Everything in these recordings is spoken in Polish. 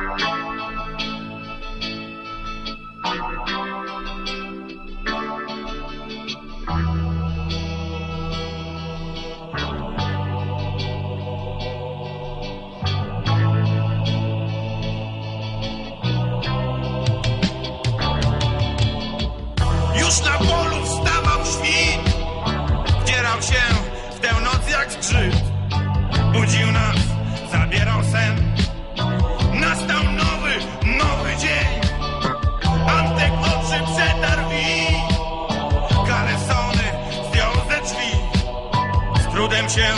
Yo, yo, yo. Trudem się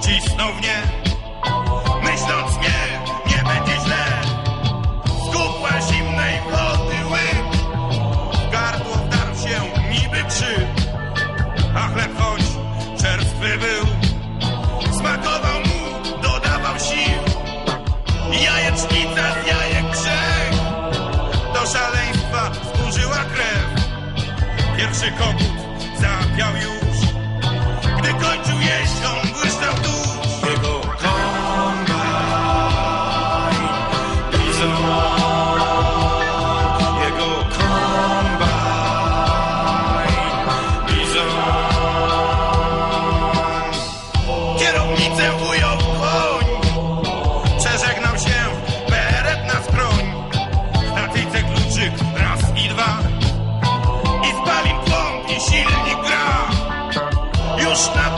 wcisnął w nie. Myśląc nie, nie będzie źle. Skupła zimnej wody łyk. W gardło wdarł się niby krzyk. A chleb choć czerstwy był, smakował mu, dodawał sił. Jajecznica z jajek grzech, do szaleństwa służyła krew. Pierwszy kogut zapiał już, Kierownicę ujął koń, przeżegnał się beret na skroń. Stacyjce kluczyk raz i dwa i spalin pląb i silnik gra. Już na